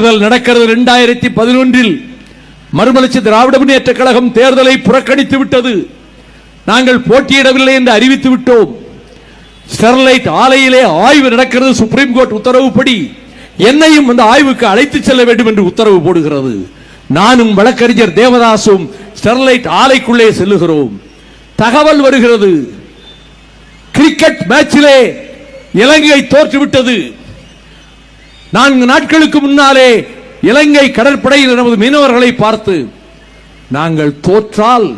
தேர்தல் நடக்கிறது இரண்டாயிரத்தி பதினொன்றில். மறுமலர்ச்சி திராவிட முன்னேற்ற கழகம் தேர்தலை புறக்கணித்து விட்டது. நாங்கள் போட்டியிடவில்லை என்று அறிவித்து விட்டோம். ஸ்டெர்லைட் ஆலையிலே ஆய்வு நடக்கிறது சுப்ரீம் கோர்ட் உத்தரவுப்படி. என்னையும் அந்த ஆய்வுக்கு அழைத்து செல்ல வேண்டும் என்று உத்தரவு போடுகிறது. நானும் வழக்கறிஞர் தேவதாசும் ஸ்டெர்லைட் ஆலைக்குள்ளே செல்லுகிறோம். தகவல் வருகிறது. கிரிக்கெட் மேட்சிலே இலங்கை தோற்றுவிட்டது நான்கு நாட்களுக்கு முன்னாலே இலங்கை கடற்படையில் நமது மீனவர்களை பார்த்து நாங்கள் தோற்றால்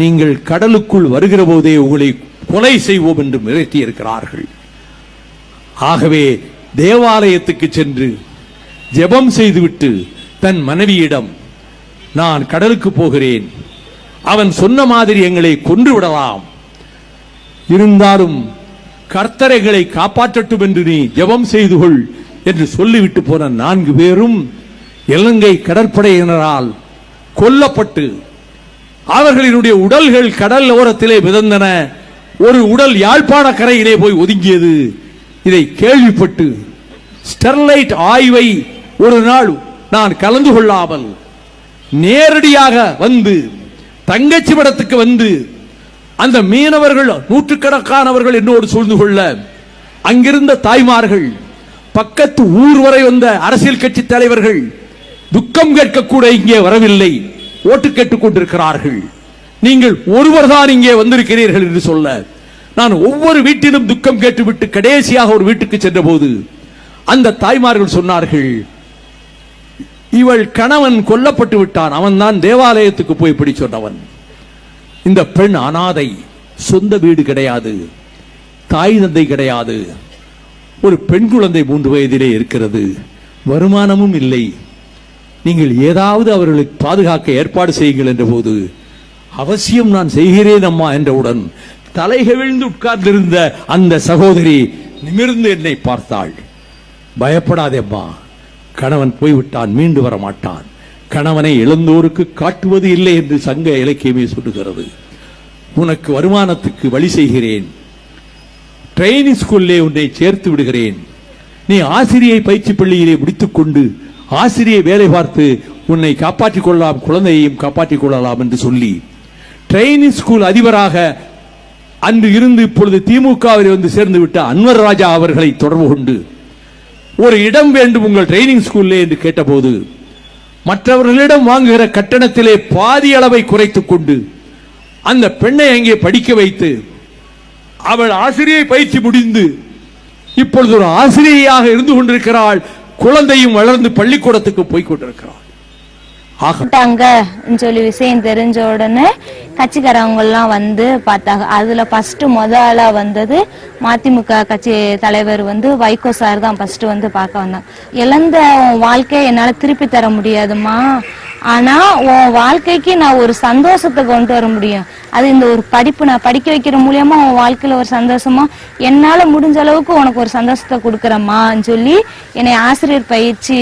நீங்கள் கடலுக்குள் வருகிற போதே உங்களை கொலை செய்வோம் என்று மிரட்டி இருக்கிறார்கள் ஆகவே தேவாலயத்துக்கு சென்று ஜெபம் செய்துவிட்டு தன் மனைவியிடம் நான் கடலுக்கு போகிறேன். அவன் சொன்ன மாதிரி எங்களை கொன்று விடலாம். இருந்தாலும் கர்த்தரைகளை காப்பாற்றட்டும் என்று நீ ஜெபம் செய்து கொள். என்று சொல்லிவிட்டு போன நான்கு பேரும் இலங்கை கடற்படையினரால் கொல்லப்பட்டு அவர்களினுடைய உடல்கள் கடல் ஓரத்திலே மிதந்தன. ஒரு உடல் யாழ்ப்பாண கரையிலே போய் ஒதுங்கியது. இதை கேள்விப்பட்டு ஸ்டெர்லைட் ஆய்வை ஒரு நாள் நான் கலந்து கொள்ளாமல் நேரடியாக வந்து தங்கச்சி படத்துக்கு வந்து அந்த மீனவர்கள் நூற்றுக்கணக்கானவர்கள் என்னோடு சூழ்ந்து கொள்ள அங்கிருந்த தாய்மார்கள் பக்கத்து ஊர் வரை வந்த அரசியல் கட்சி தலைவர்கள் துக்கம் கேட்கக்கூட இங்கே வரவில்லை. ஓட்டு கேட்டுக் கொண்டிருக்கிறார்கள். நீங்கள் ஒருவர் தான் இங்கே வந்திருக்கிறீர்கள் என்று சொல்ல நான் ஒவ்வொரு வீட்டிலும் துக்கம் கேட்டுவிட்டு கடைசியாக ஒரு வீட்டுக்கு சென்றபோது அந்த தாய்மார்கள் சொன்னார்கள் இவள் கணவன் கொல்லப்பட்டு விட்டான். அவன் தான் தேவாலயத்துக்கு போய் இப்படி சொன்னவன். இந்த பெண் அனாதை சொந்த வீடு கிடையாது. தாய் தந்தை கிடையாது. ஒரு பெண் குழந்தை மூன்று வயதிலே இருக்கிறது. வருமானமும் இல்லை. நீங்கள் ஏதாவது அவர்களுக்கு பாதுகாக்க ஏற்பாடு செய்யுங்கள் என்ற போது அவசியம் நான் செய்கிறேன் அம்மா என்றவுடன் தலைகவிழ்ந்து உட்கார்ந்திருந்த அந்த சகோதரி நிமிர்ந்து என்னை பார்த்தாள். பயப்படாதேம்மா கணவன் போய்விட்டான் மீண்டு வர மாட்டான் கணவனை இழந்தோருக்கு காட்டுவது இல்லை என்று சங்க இலக்கியமே சொல்லுகிறது. உனக்கு வருமானத்துக்கு வழி செய்கிறேன். ட்ரைனிங் ஸ்கூல்லே உன்னை சேர்த்து விடுகிறேன். நீ ஆசிரியை பயிற்சி பள்ளியிலே முடித்துக்கொண்டு ஆசிரியை வேலை பார்த்து உன்னை காப்பாற்றிக் கொள்ளலாம் குழந்தையையும் காப்பாற்றிக் கொள்ளலாம் என்று சொல்லி ட்ரைனிங் ஸ்கூல் அதிபராக அன்று இருந்து இப்பொழுது திமுகவில் வந்து சேர்ந்து விட்ட அன்வர் ராஜா அவர்களை தொடர்பு கொண்டு ஒரு இடம் வேண்டும் உங்கள் ட்ரைனிங் ஸ்கூல்லே என்று கேட்டபோது மற்றவர்களிடம் வாங்குகிற கட்டணத்திலே பாதி அளவை குறைத்துக் கொண்டு அந்த பெண்ணை அங்கே படிக்க வைத்து அவள் ஆசிரியை பயிற்சி முடிந்து இப்பொழுது ஒரு ஆசிரியையாக இருந்து கொண்டிருக்கிறாள். குழந்தையும் வளர்ந்து பள்ளிக்கூடத்துக்கு போய் கொண்டிருக்கிறாள். சொல்லி விஷயம் தெரிஞ்ச உடனே கட்சிக்காரவங்க எல்லாம் வந்து பார்த்தாங்க. அதுல ஃபர்ஸ்ட் முதல்ல வந்தது மதிமுக கட்சி தலைவர் வந்து வைகோ சார் தான் ஃபர்ஸ்ட் வந்து பார்க்க வந்தாங்க. இழந்த வாழ்க்கையை என்னால திருப்பி தர முடியாதுமா ஆனா உன் வாழ்க்கைக்கு நான் ஒரு சந்தோஷத்தை கொண்டு வர முடியும். அது இந்த ஒரு படிப்பு நான் படிக்க வைக்கிற மூலியமா உன் வாழ்க்கையில ஒரு சந்தோஷமா என்னால முடிஞ்ச அளவுக்கு உனக்கு ஒரு சந்தோஷத்தை கொடுக்கறேம்மான்னு சொல்லி என்னை ஆசிரியர் பயிற்சி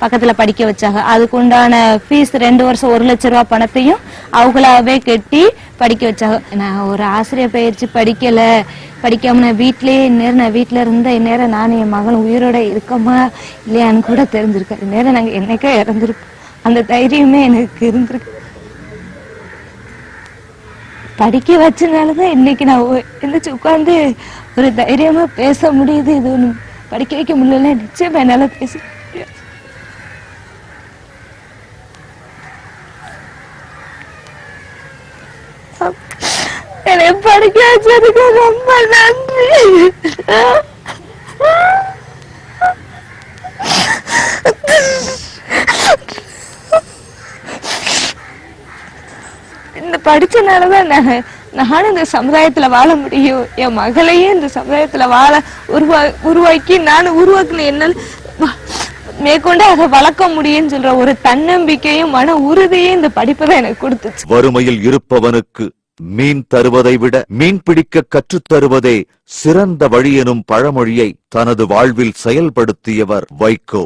பக்கத்துல படிக்க வச்சாங்க. அதுக்கு உண்டான ஃபீஸ் ரெண்டு வருஷம் ஒரு லட்ச ரூபா பணத்தையும் அவங்களாவே கட்டி படிக்க வச்சாங்க. நான் ஒரு ஆசிரியர் பயிற்சி படிக்கல. படிக்காம நான் வீட்லயே இந்நேரம் நான் வீட்டுல இருந்த இந்நேரம் நானும் என் மகன் உயிரோட இருக்கமா இல்லையான்னு கூட தெரிஞ்சிருக்கேன் இந்நேரம் நாங்க என்னைக்கே இறந்துருப்போம். அந்த தைரியமே எனக்கு இருந்திருக்கு. படிக்க வச்சனாலதான் இன்னைக்கு நான் ஒ- உட்காந்து உட்கார்ந்து ஒரு தைரியமா பேச முடியுது இது ஒண்ணு படிக்க வைக்க முடியல நிச்சயமா என்னால பேச முடியாது. படிக்க வச்சதுக்கு ரொம்ப நன்றி. இந்த படிச்சனாலதான் நானும் இந்த சமுதாயத்துல வாழ முடியும். என் மகளையே இந்த சமுதாயத்துல வாழ உருவா உருவாக்கி நானும் உருவாக்குன என்ன மேற்கொண்டு அதை வளர்க்க முடியும்னு சொல்ற ஒரு தன்னம்பிக்கையும் மன உறுதியும் இந்த படிப்பு தான் எனக்கு கொடுத்துச்சு. வறுமையில் இருப்பவனுக்கு மீன் தருவதை விட மீன் பிடிக்க கற்றுத் தருவதே சிறந்த வழி எனும் பழமொழியை தனது வாழ்வில் செயல்படுத்தியவர் வைகோ.